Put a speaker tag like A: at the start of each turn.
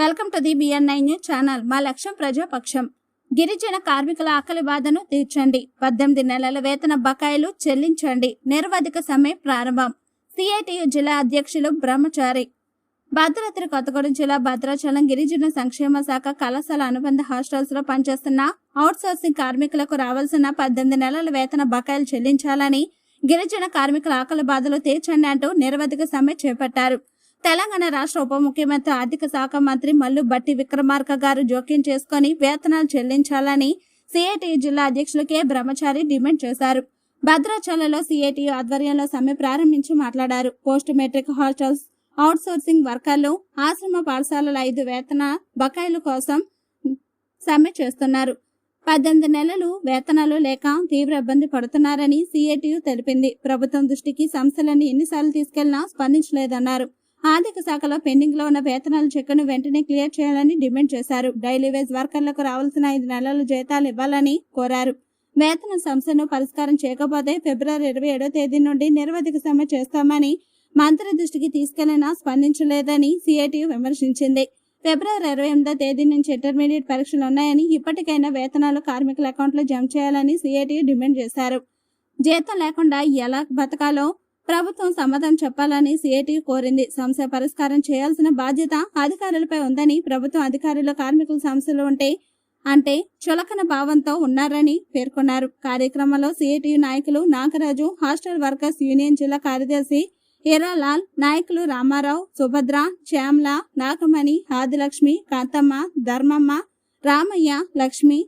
A: Welcome to the BN nine news channel. మా లక్ష్యం ప్రజాపక్షం. గిరిజన కార్మికుల ఆకలి బాధను తీర్చండి. పద్దెనిమిది నెలల వేతన బకాయిలు చెల్లించండి. నిరవధిక సమ్మె ప్రారంభం. సిఐటియు జిల్లా అధ్యక్షులు బ్రహ్మచారి. భద్రాద్రి కొత్తగూడెం జిల్లా భద్రాచలం గిరిజన సంక్షేమ శాఖ కళాశాల అనుబంధ హాస్టల్స్లో పనిచేస్తున్న అవుట్సోర్సింగ్ కార్మికులకు రావాల్సిన పద్దెనిమిది నెలల వేతన బకాయిలు చెల్లించాలని గిరిజన కార్మికుల ఆకలి బాధలు తీర్చండి అంటూ నిరవధిక సమ్మె చేపట్టారు. తెలంగాణ రాష్ట్ర ఉప ముఖ్యమంత్రి ఆర్థిక శాఖ మంత్రి మల్లు బట్టి విక్రమార్క గారు జోక్యం చేసుకుని వేతనాలు చెల్లించాలని సిఐటి జిల్లా అధ్యక్షులు కె. బ్రహ్మచారి డిమాండ్ చేశారు. భద్రాచలంలో సిఐటి ఆధ్వర్యంలో సమ్మె ప్రారంభించి మాట్లాడారు. పోస్ట్ మెట్రిక్ హాస్టల్స్ అవుట్సోర్సింగ్ వర్కర్లు ఆశ్రమ పాఠశాలల ఐదు వేతన బకాయిల కోసం సమ్మె చేస్తున్నారు. పద్దెనిమిది నెలలు వేతనాలు లేక తీవ్ర ఇబ్బంది పడుతున్నారని సిఐటియు తెలిపింది. ప్రభుత్వం దృష్టికి సంస్థలను ఎన్నిసార్లు తీసుకెళ్ళినా స్పందించలేదన్నారు. ఆర్థిక శాఖలో పెండింగ్లో ఉన్న వేతనాల చెక్కును వెంటనే క్లియర్ చేయాలని డిమాండ్ చేశారు. డైలీ వేజ్ వర్కర్లకు రావాల్సిన ఐదు నెలల జీతాలు ఇవ్వాలని కోరారు. వేతన సంస్థను పరిష్కారం చేయకపోతే ఫిబ్రవరి ఇరవై ఏడో తేదీ నుండి నిరవధిక సమ్మె చేస్తామని మంత్రి దృష్టికి తీసుకెళ్ళినా స్పందించలేదని సిఐటియు విమర్శించింది. ఫిబ్రవరి ఇరవై ఎనిమిదో తేదీ నుంచి ఇంటర్మీడియట్ పరీక్షలు ఉన్నాయని ఇప్పటికైనా వేతనాలు కార్మికుల అకౌంట్లో జమ చేయాలని సిఐటియు డిమాండ్ చేశారు. జీతం లేకుండా ఎలా బతకాలో ప్రభుత్వం సమాధానం చెప్పాలని సిఐటి కోరింది. సమస్య పరిష్కారం చేయాల్సిన బాధ్యత అధికారులపై ఉందని ప్రభుత్వం అధికారులు కార్మికుల సమస్యలు ఉంటే అంటే చులకన భావంతో ఉన్నారని పేర్కొన్నారు. కార్యక్రమంలో సిఐటి నాయకులు నాగరాజు హాస్టల్ వర్కర్స్ యూనియన్ జిల్లా కార్యదర్శి హీరాలాల్ నాయకులు రామారావు సుభద్ర శ్యామ్ల నాగమణి ఆదిలక్ష్మి కాంతమ్మ ధర్మమ్మ రామయ్య లక్ష్మి